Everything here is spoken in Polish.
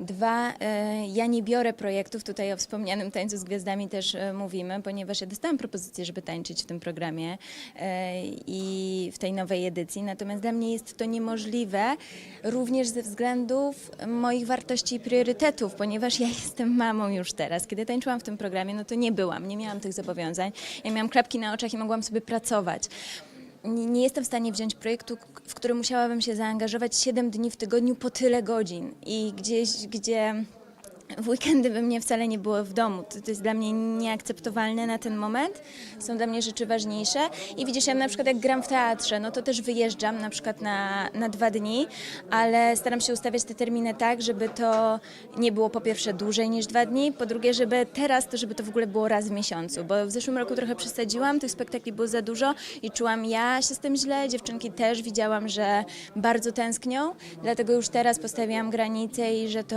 Dwa, e, ja nie biorę projektów, tutaj o wspomnianym Tańcu z Gwiazdami też e, mówimy, ponieważ ja dostałam propozycję, żeby tańczyć w tym programie e, i w tej nowej edycji, natomiast dla mnie jest to niemożliwe również ze względów moich wartości i priorytetów, ponieważ ja jestem mamą już teraz. Kiedy tańczyłam w tym programie, no to nie byłam, nie miałam tych zobowiązań. Ja miałam klapki na oczach i mogłam sobie pracować. Nie, jestem w stanie wziąć projektu, w który musiałabym się zaangażować 7 dni w tygodniu po tyle godzin i gdzieś, gdzie w weekendy by mnie wcale nie było w domu. To, to jest dla mnie nieakceptowalne na ten moment. Są dla mnie rzeczy ważniejsze. I widzisz, ja na przykład jak gram w teatrze, no to też wyjeżdżam na przykład na, na dwa dni, ale staram się ustawiać te terminy tak, żeby to nie było po pierwsze dłużej niż dwa dni, po drugie, żeby teraz to, żeby to w ogóle było raz w miesiącu, bo w zeszłym roku trochę przesadziłam, tych spektakli było za dużo i czułam ja się z tym źle, dziewczynki też widziałam, że bardzo tęsknią, dlatego już teraz postawiłam granicę i że to